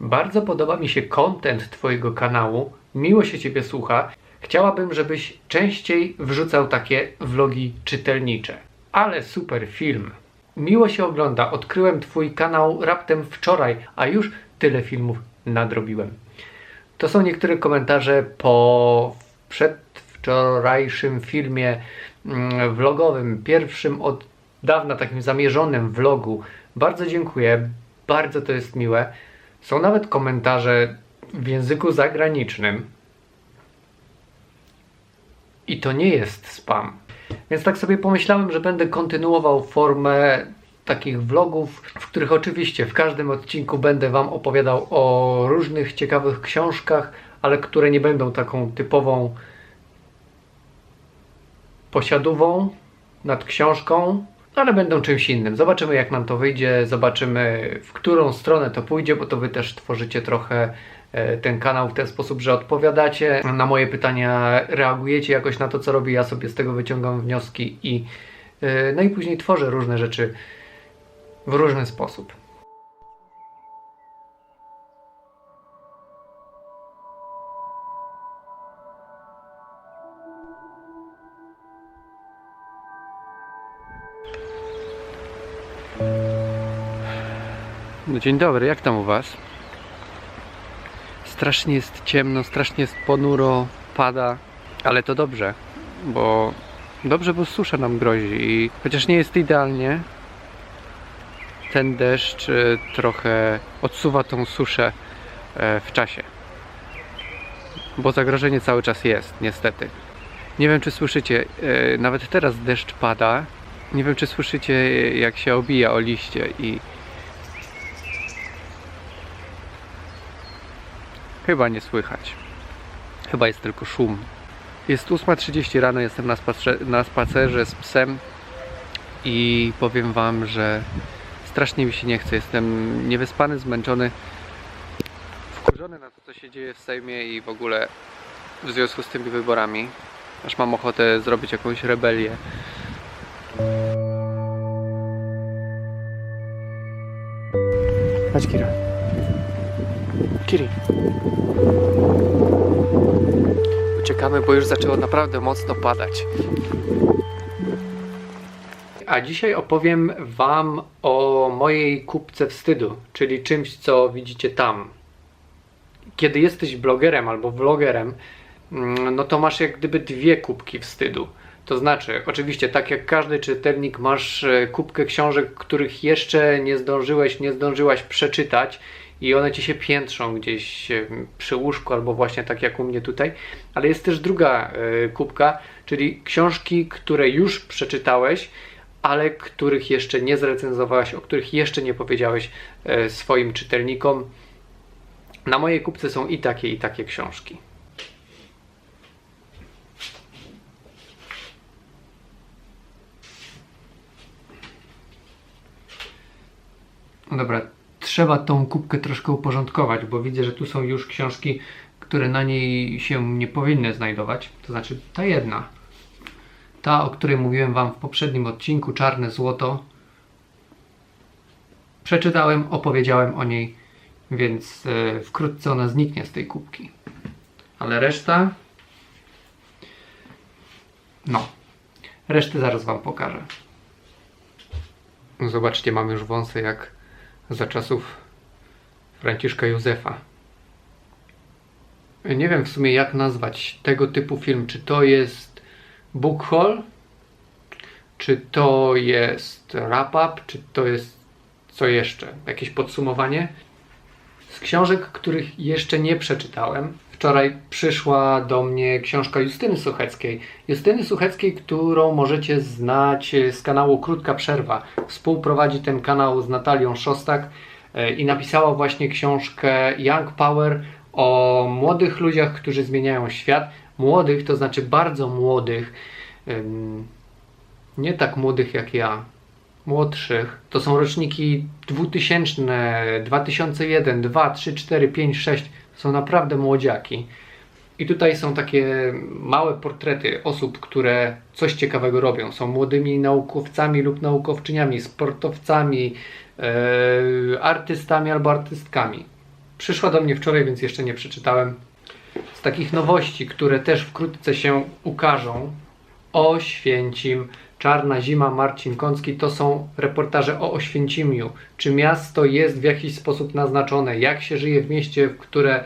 Bardzo podoba mi się content Twojego kanału, miło się Ciebie słucha. Chciałabym, żebyś częściej wrzucał takie vlogi czytelnicze. Ale super film. Miło się ogląda. Odkryłem Twój kanał raptem wczoraj, a już tyle filmów nadrobiłem. To są niektóre komentarze po przedwczorajszym filmie mm, vlogowym, pierwszym od dawna takim zamierzonym vlogu. Bardzo dziękuję, bardzo to jest miłe. Są nawet komentarze w języku zagranicznym. I to nie jest spam. Więc tak sobie pomyślałem, że będę kontynuował formę takich vlogów, w których oczywiście w każdym odcinku będę Wam opowiadał o różnych ciekawych książkach, ale które nie będą taką typową posiadową nad książką, ale będą czymś innym. Zobaczymy, jak nam to wyjdzie, zobaczymy, w którą stronę to pójdzie, bo to Wy też tworzycie trochę e, ten kanał w ten sposób, że odpowiadacie na moje pytania, reagujecie jakoś na to, co robię, ja sobie z tego wyciągam wnioski i e, no i później tworzę różne rzeczy w różny sposób. No dzień dobry, jak tam u Was? Strasznie jest ciemno, strasznie jest ponuro, pada, ale to dobrze, bo dobrze, bo susza nam grozi i chociaż nie jest idealnie, ten deszcz e, trochę odsuwa tą suszę e, w czasie. Bo zagrożenie cały czas jest, niestety. Nie wiem, czy słyszycie, e, nawet teraz deszcz pada. Nie wiem, czy słyszycie, jak się obija o liście i Chyba nie słychać. Chyba jest tylko szum. Jest 8.30 rano, jestem na, spacerze, na spacerze z psem i powiem Wam, że strasznie mi się nie chce. Jestem niewyspany, zmęczony, wkurzony na to, co się dzieje w Sejmie i w ogóle w związku z tymi wyborami. Aż mam ochotę zrobić jakąś rebelię. Chodź Kira. Kiri. Uciekamy, bo już zaczęło naprawdę mocno padać. A dzisiaj opowiem Wam o mojej kubce wstydu, czyli czymś, co widzicie tam. Kiedy jesteś blogerem albo vlogerem, mm, no to masz jak gdyby dwie kubki wstydu. To znaczy, oczywiście, tak jak każdy czytelnik, masz e, kubkę książek, których jeszcze nie zdążyłeś, nie zdążyłaś przeczytać i one ci się piętrzą gdzieś e, przy łóżku, albo właśnie tak jak u mnie tutaj. Ale jest też druga e, kubka, czyli książki, które już przeczytałeś, ale których jeszcze nie zrecenzowałeś, o których jeszcze nie powiedziałeś e, swoim czytelnikom. Na mojej kupce są i takie, i takie książki. No dobra, trzeba tą kubkę troszkę uporządkować, bo widzę, że tu są już książki, które na niej się nie powinny znajdować. To znaczy ta jedna, ta, o której mówiłem Wam w poprzednim odcinku, Czarne Złoto. Przeczytałem, opowiedziałem o niej, więc e, wkrótce ona zniknie z tej kubki. Ale reszta. No. Resztę zaraz Wam pokażę. Zobaczcie, mam już wąsy jak za czasów Franciszka Józefa. Nie wiem w sumie jak nazwać tego typu film. Czy to jest book haul? Czy to jest wrap-up? Czy to jest co jeszcze? Jakieś podsumowanie? Z książek, których jeszcze nie przeczytałem, wczoraj przyszła do mnie książka Justyny Sucheckiej. Justyny Sucheckiej, którą możecie znać z kanału Krótka Przerwa. Współprowadzi ten kanał z Natalią Szostak e, i napisała właśnie książkę Young Power o młodych ludziach, którzy zmieniają świat. Młodych, to znaczy bardzo młodych, nie tak młodych jak ja, młodszych. To są roczniki 2000, 2001, 2, 3, 4, 5, 6. Są naprawdę młodziaki. I tutaj są takie małe portrety osób, które coś ciekawego robią. Są młodymi naukowcami lub naukowczyniami, sportowcami, e, artystami albo artystkami. przyszła do mnie wczoraj, więc jeszcze nie przeczytałem. Z takich nowości, które też wkrótce się ukażą, Oświęcim, Czarna Zima, Marcin Kącki, to są reportaże o Oświęcimiu. Czy miasto jest w jakiś sposób naznaczone? Jak się żyje w mieście, w, które,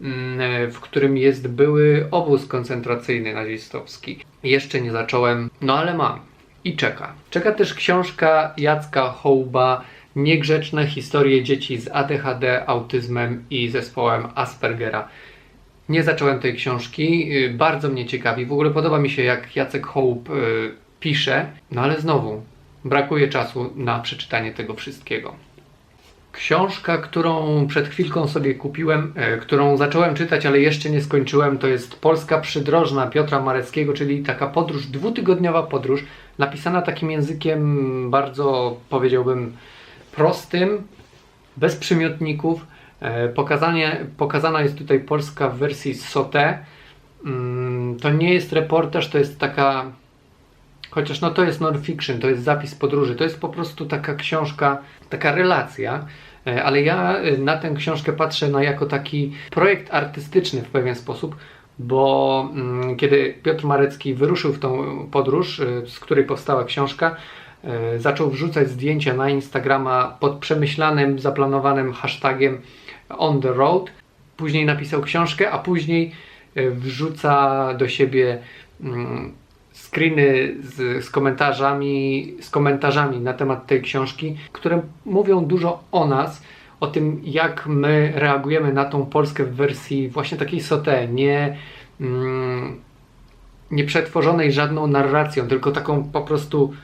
mm, w którym jest były obóz koncentracyjny nazistowski? Jeszcze nie zacząłem, no ale mam i czeka. Czeka też książka Jacka Hołba Niegrzeczne historie dzieci z ADHD, autyzmem i zespołem Aspergera. Nie zacząłem tej książki, y, bardzo mnie ciekawi. W ogóle podoba mi się, jak Jacek Hołb pisze, no ale znowu brakuje czasu na przeczytanie tego wszystkiego. Książka, którą przed chwilką sobie kupiłem, e, którą zacząłem czytać, ale jeszcze nie skończyłem, to jest Polska Przydrożna Piotra Mareckiego, czyli taka podróż, dwutygodniowa podróż, napisana takim językiem bardzo, powiedziałbym, prostym, bez przymiotników. E, pokazanie, pokazana jest tutaj Polska w wersji SOTE. Mm, to nie jest reportaż, to jest taka, chociaż no to jest non-fiction, to jest zapis podróży, to jest po prostu taka książka, taka relacja, e, ale ja e, na tę książkę patrzę no, jako taki projekt artystyczny w pewien sposób, bo mm, kiedy Piotr Marecki wyruszył w tą podróż, z której powstała książka, zaczął wrzucać zdjęcia na Instagrama pod przemyślanym, zaplanowanym hashtagiem on the road. Później napisał książkę, a później e, wrzuca do siebie mm, screeny z, z, komentarzami, z komentarzami na temat tej książki, które mówią dużo o nas, o tym, jak my reagujemy na tą Polskę w wersji właśnie takiej sote, nie, mm, nie przetworzonej żadną narracją, tylko taką po prostu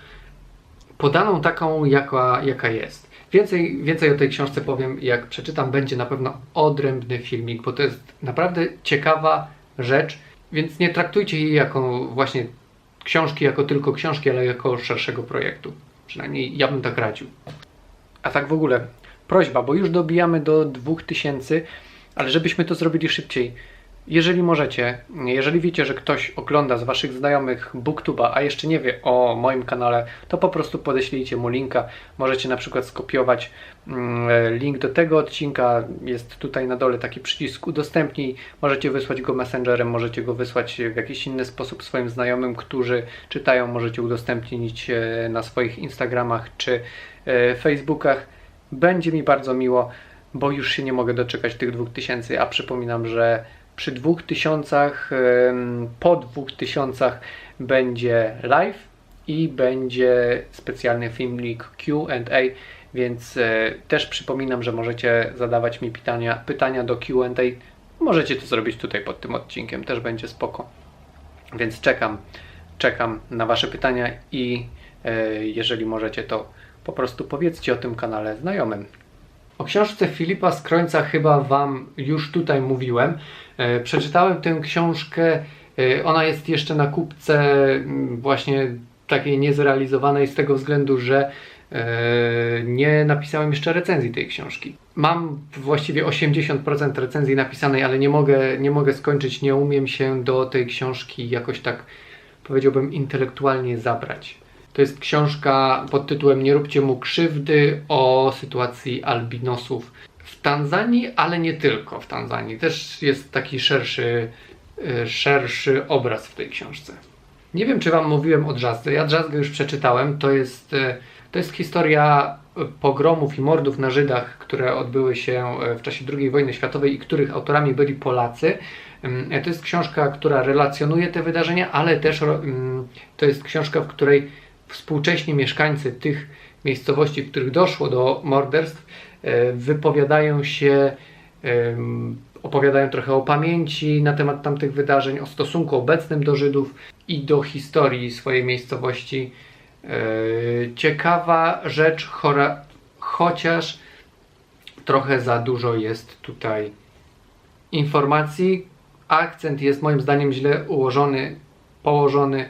podaną taką, jaka, jaka jest. Więcej, więcej o tej książce powiem, jak przeczytam, będzie na pewno odrębny filmik, bo to jest naprawdę ciekawa rzecz, więc nie traktujcie jej jako właśnie książki, jako tylko książki, ale jako szerszego projektu. Przynajmniej ja bym tak radził. A tak w ogóle, prośba, bo już dobijamy do 2000, ale żebyśmy to zrobili szybciej jeżeli możecie, jeżeli wiecie, że ktoś ogląda z Waszych znajomych Booktuba, a jeszcze nie wie o moim kanale, to po prostu podeślijcie mu linka. Możecie na przykład skopiować mm, link do tego odcinka. Jest tutaj na dole taki przycisk udostępnij. Możecie wysłać go messengerem, możecie go wysłać w jakiś inny sposób swoim znajomym, którzy czytają. Możecie udostępnić e, na swoich Instagramach czy e, Facebookach. Będzie mi bardzo miło, bo już się nie mogę doczekać tych 2000, a przypominam, że przy dwóch tysiącach, po dwóch tysiącach będzie live i będzie specjalny filmik Q&A, więc e, też przypominam, że możecie zadawać mi pytania, pytania do Q&A. Możecie to zrobić tutaj pod tym odcinkiem, też będzie spoko. Więc czekam, czekam na Wasze pytania i e, jeżeli możecie, to po prostu powiedzcie o tym kanale znajomym. O książce Filipa Skrońca chyba Wam już tutaj mówiłem. E, przeczytałem tę książkę, e, ona jest jeszcze na kupce właśnie takiej niezrealizowanej z tego względu, że e, nie napisałem jeszcze recenzji tej książki. Mam właściwie 80% recenzji napisanej, ale nie mogę, nie mogę skończyć, nie umiem się do tej książki jakoś tak powiedziałbym intelektualnie zabrać. To jest książka pod tytułem Nie róbcie mu krzywdy o sytuacji albinosów w Tanzanii, ale nie tylko w Tanzanii. Też jest taki szerszy, e, szerszy obraz w tej książce. Nie wiem, czy Wam mówiłem o Drzazdę. Ja Drzazdę już przeczytałem. To jest, e, to jest historia pogromów i mordów na Żydach, które odbyły się w czasie II wojny światowej i których autorami byli Polacy. To jest książka, która relacjonuje te wydarzenia, ale też to jest książka, w której współcześni mieszkańcy tych miejscowości, w których doszło do morderstw, e, wypowiadają się, opowiadają trochę o pamięci na temat tamtych wydarzeń, o stosunku obecnym do Żydów i do historii swojej miejscowości. E, ciekawa rzecz, chociaż trochę za dużo jest tutaj informacji. Akcent jest moim zdaniem źle ułożony, położony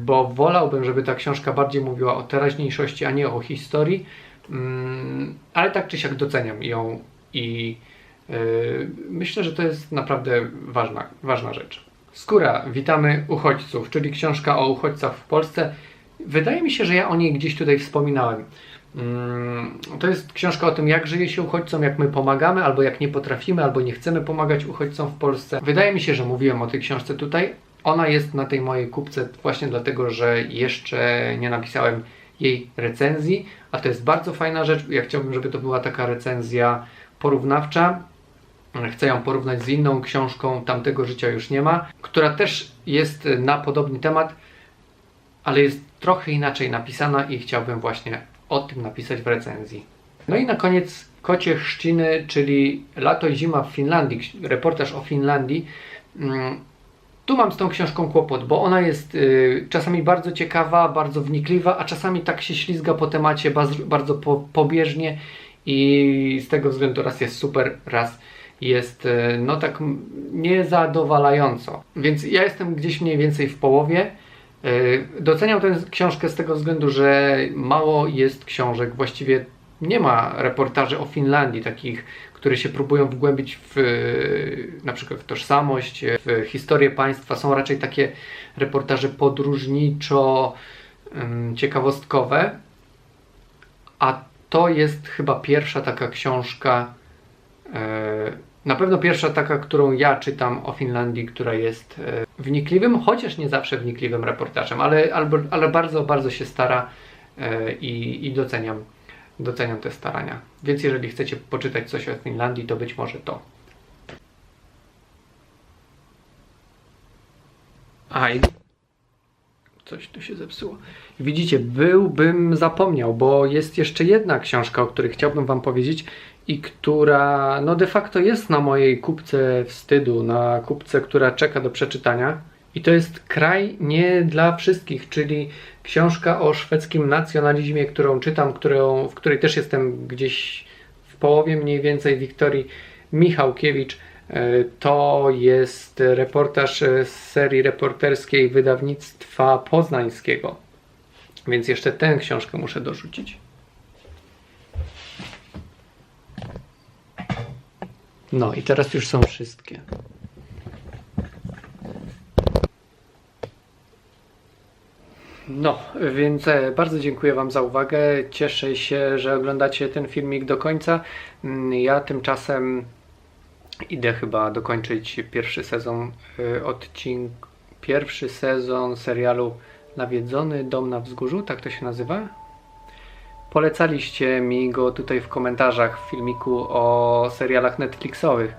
bo wolałbym, żeby ta książka bardziej mówiła o teraźniejszości, a nie o historii, mm, ale tak czy siak doceniam ją i e, myślę, że to jest naprawdę ważna, ważna rzecz. Skóra, witamy uchodźców, czyli książka o uchodźcach w Polsce. Wydaje mi się, że ja o niej gdzieś tutaj wspominałem. Mm, To jest książka o tym, jak żyje się uchodźcom, jak my pomagamy, albo jak nie potrafimy, albo nie chcemy pomagać uchodźcom w Polsce. Wydaje mi się, że mówiłem o tej książce tutaj. Ona jest na tej mojej kupce właśnie dlatego, że jeszcze nie napisałem jej recenzji, a to jest bardzo fajna rzecz. Ja chciałbym, żeby to była taka recenzja porównawcza. Chcę ją porównać z inną książką Tamtego życia już nie ma, która też jest na podobny temat, ale jest trochę inaczej napisana i chciałbym właśnie o tym napisać w recenzji. No i na koniec Kocie Chrzciny, czyli Lato i Zima w Finlandii, reportaż o Finlandii. Tu mam z tą książką kłopot, bo ona jest y, czasami bardzo ciekawa, bardzo wnikliwa, a czasami tak się ślizga po temacie baz, bardzo po, pobieżnie i z tego względu raz jest super, raz jest y, no tak niezadowalająco. Więc ja jestem gdzieś mniej więcej w połowie. Y, Doceniam tę książkę z tego względu, że mało jest książek, właściwie nie ma reportaży o Finlandii, takich, które się próbują wgłębić w y, na przykład w tożsamość, w historię państwa. Są raczej takie reportaże podróżniczo ciekawostkowe, a to jest chyba pierwsza taka książka, e, na pewno pierwsza taka, którą ja czytam o Finlandii, która jest e, wnikliwym, chociaż nie zawsze wnikliwym reportażem, ale, ale bardzo, bardzo się stara e, i, i doceniam, doceniam te starania. Więc jeżeli chcecie poczytać coś o Finlandii, to być może to. A i coś tu się zepsuło. Widzicie, byłbym zapomniał, bo jest jeszcze jedna książka, o której chciałbym Wam powiedzieć i która no de facto jest na mojej kupce wstydu, na kupce, która czeka do przeczytania. I to jest Kraj nie dla wszystkich, czyli książka o szwedzkim nacjonalizmie, którą czytam, którą, w której też jestem gdzieś w połowie mniej więcej Wiktorii Michałkiewicz. E, To jest reportaż z serii reporterskiej wydawnictwa poznańskiego. Więc jeszcze tę książkę muszę dorzucić. No i teraz już są wszystkie. No, więc e, bardzo dziękuję Wam za uwagę. Cieszę się, że oglądacie ten filmik do końca. Mm, Ja tymczasem idę chyba dokończyć pierwszy sezon y, odcink, pierwszy sezon serialu Nawiedzony Dom na Wzgórzu, tak to się nazywa? Polecaliście mi go tutaj w komentarzach w filmiku o serialach Netflixowych,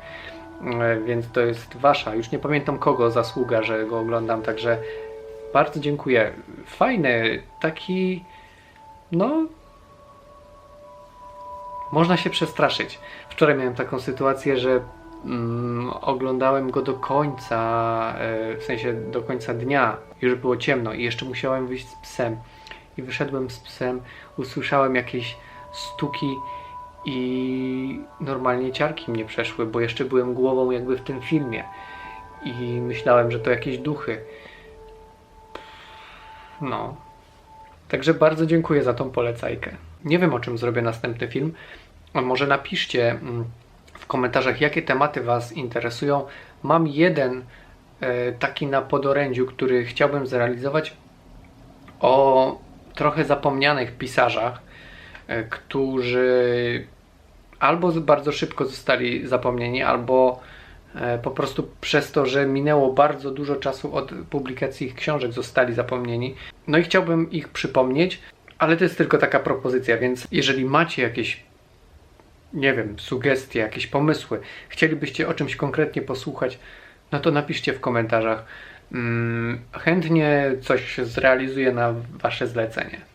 E, więc to jest wasza, już nie pamiętam kogo zasługa, że go oglądam, także bardzo dziękuję. Fajny, taki no można się przestraszyć. Wczoraj miałem taką sytuację, że mm, oglądałem go do końca, e, w sensie do końca dnia. Już było ciemno i jeszcze musiałem wyjść z psem. I wyszedłem z psem, usłyszałem jakieś stuki i normalnie ciarki mnie przeszły, bo jeszcze byłem głową jakby w tym filmie. I myślałem, że to jakieś duchy. No, Także bardzo dziękuję za tą polecajkę. Nie wiem o czym zrobię następny film. Może napiszcie mm, w komentarzach, jakie tematy Was interesują. Mam jeden e, taki na podorędziu, który chciałbym zrealizować o trochę zapomnianych pisarzach, e, którzy albo bardzo szybko zostali zapomnieni, albo po prostu przez to, że minęło bardzo dużo czasu od publikacji ich książek, zostali zapomnieni. No i chciałbym ich przypomnieć, ale to jest tylko taka propozycja, więc jeżeli macie jakieś, nie wiem, sugestie, jakieś pomysły, chcielibyście o czymś konkretnie posłuchać, no to napiszcie w komentarzach. Mm, Chętnie coś zrealizuję na Wasze zlecenie.